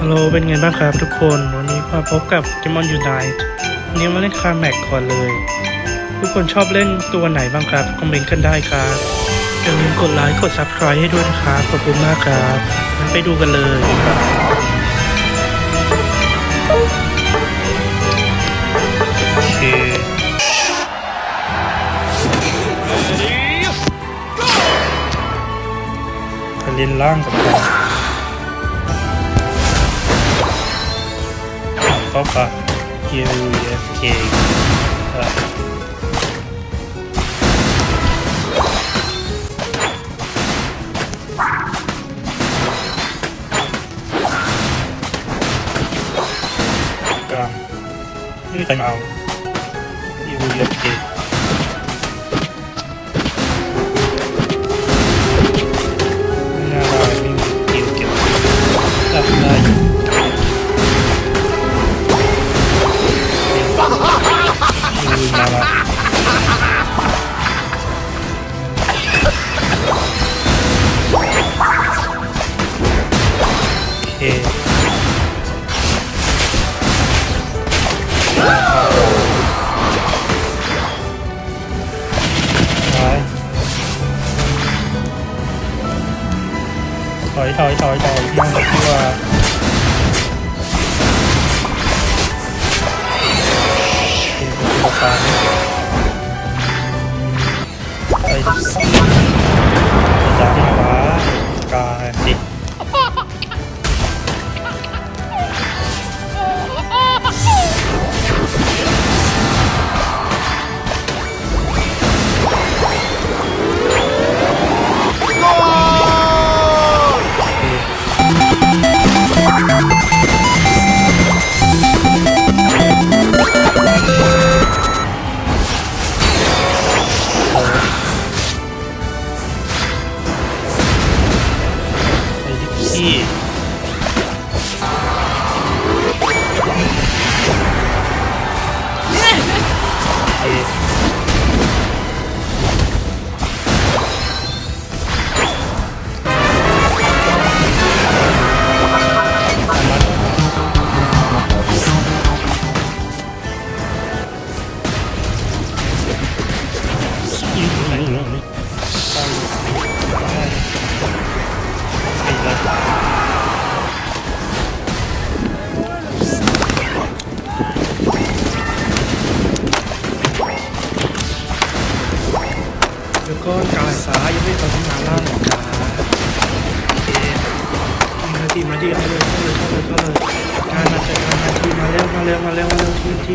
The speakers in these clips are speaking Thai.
ฮัลโหลเป็นไงบ้างครับทุกคน วันนี้มาพบกับ d e m o n Unite วันนี้มาเล่นคาแม็กก่อนเลย ทุกคนชอบเล่นตัวไหนบ้างครับ คอมเมนต์กันได้ครับอย่าลืมกดไลค์กด Subscribe ให้ด้วยนะครับขอบคุณมากครับงั้นไปดูกันเลยโอเคจะเล่นล่างกับผม เข้าปะ U F K อยถอยถอยถอยนั่งดีกว่าโอเคประสานไปดิดังขวากาย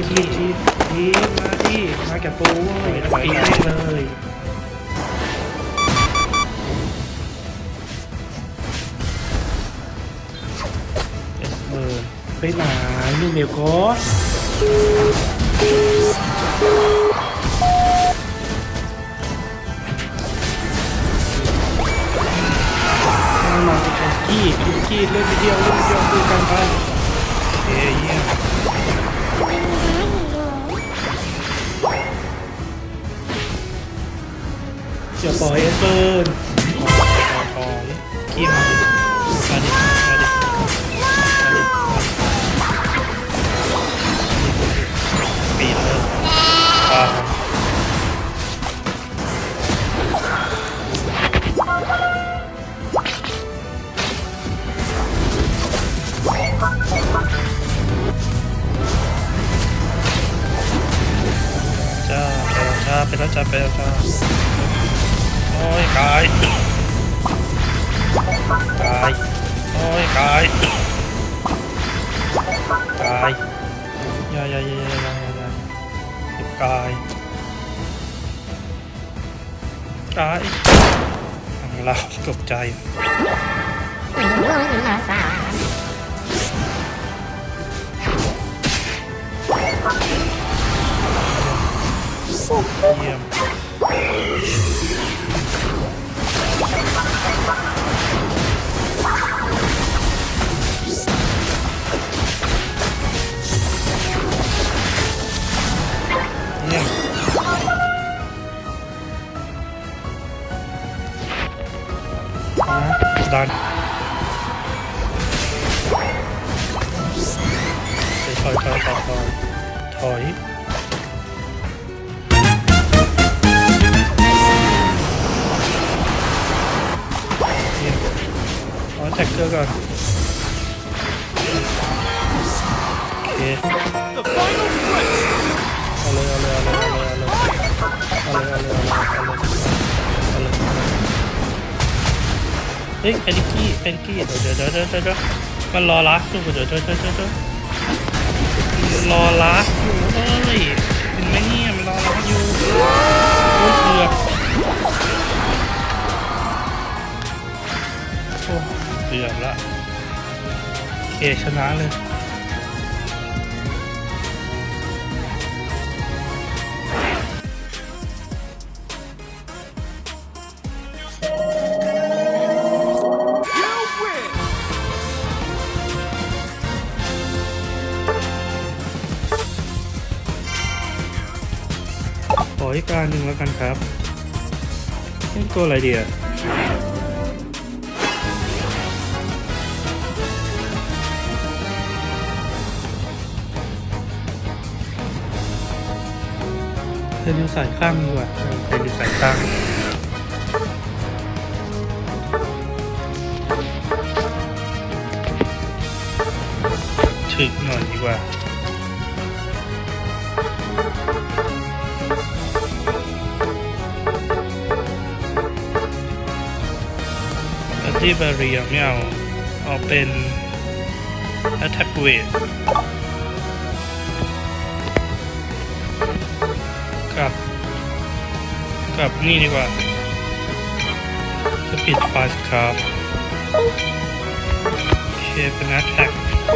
ร็วทีมทีมทีมทีมทีมาดิมาแกะปูเว้ยตีแม่งเลยเอสเบอร์ไปไหนนู่เมลกอสมาหน่อยสิครับกี้กี้กี้เล่นวิดีโอเล่นวิดีโอคุยกันไปเฮ้ย เดี๋ยวปล่อยเอสเบิร์นปล่อยปล่อยกี้มาดิมาดิ ยกายกายโอ้ยกายกายอ buradan. Thôi thôi thôi thôi. Thôi. Onu tekrar gör. Okey. Alay alay alay alay alay. Alay alay alay alay. เฮ้ยแพนิกี้แพนิกี้เดี๋ยวเดี๋ยวเดี๋ยวเดี๋ยวเดี๋ยวมันรอลักอยู่เดี๋ยวเดี๋ยวเดี๋ยวเดี๋ยวเดี๋ยวรอลักอยู่เฮ้ยเห็นไหมเนี่ยมันรอลักอยู่โอ้ยเกือบโอ้เกือบละเคชนะเลย การหนึ่งแล้วกันครับเล่นตัวอะไรดีอะเธอดูสายข้างดีกว่าเออเธอดูสายข้างถึกหน่อยดีกว่า อันที่บาเรียไม่เอา เอาเป็น attack weight กับกับนี่ดีกว่า speed fast craft โอเคเป็น attack โ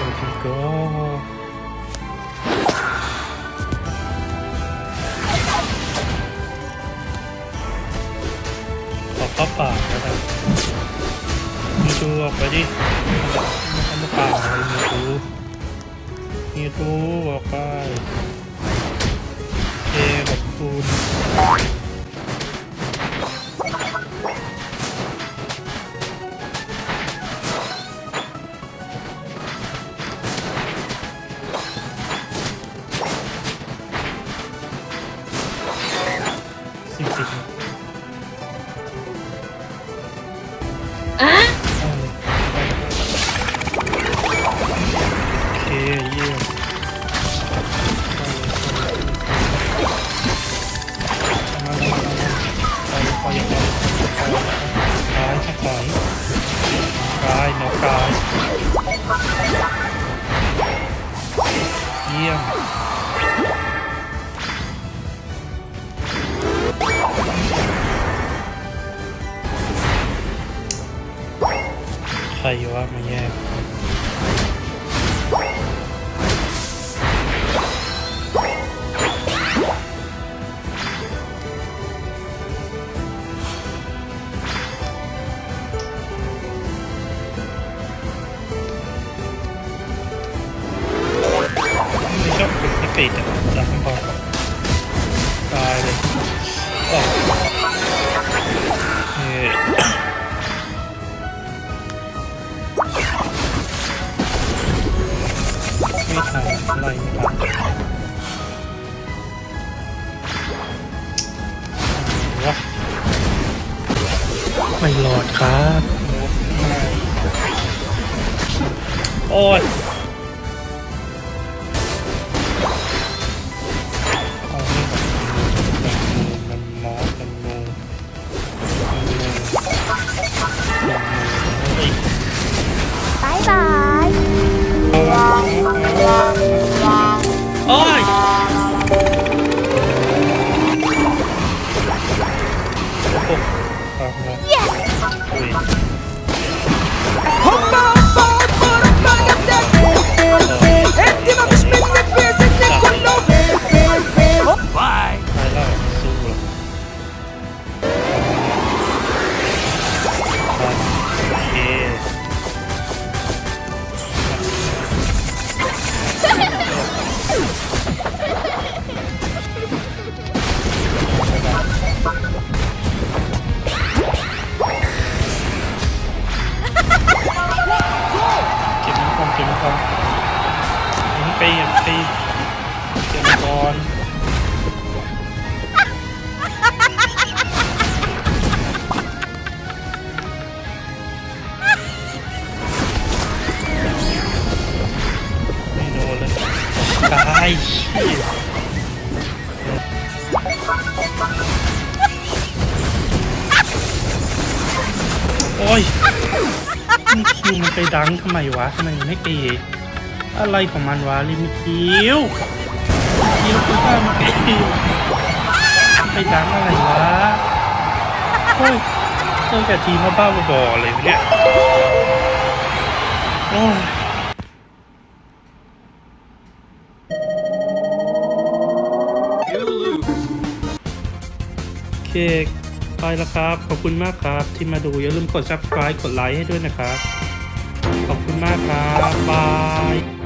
อเคก็ เข้าป่าแล้วกันมีทูออกไปดิไม่เข้ามาป่าเลยมีทูมีทูออกไปโอเคขอบคุณสิบสิบ เลยเอายกายนกกายเยี่ยมใครว่ามาแย่ โอ้ยเอานี่ก่อนมันมอสมันนูมันนูมันนูเฮ้ยบายบายโอ้ยโอ้ฟังนะ yes อุ้ย هم Anlamış millet bizinle kullu หรอกโอเคตีเก็บก่อนไม่โดนเลยตายเชี่ยโอ้ยนี่คิวมันไปดังทำไมวะทำไมมันไม่ตี อะไรของมันวะลิมิคิวคิวคือข้ามันตีไปดังอะไรวะโอ้ยเจอแต่ทีมบ้าๆบอๆเลยวะเนี่ยโอ้ยโอเคไปแล้วครับ ขอบคุณมากครับ ที่มาดูอย่าลืมกด subscribe กดไลค์ให้ด้วยนะครับ ขอบคุณมากครับ บาย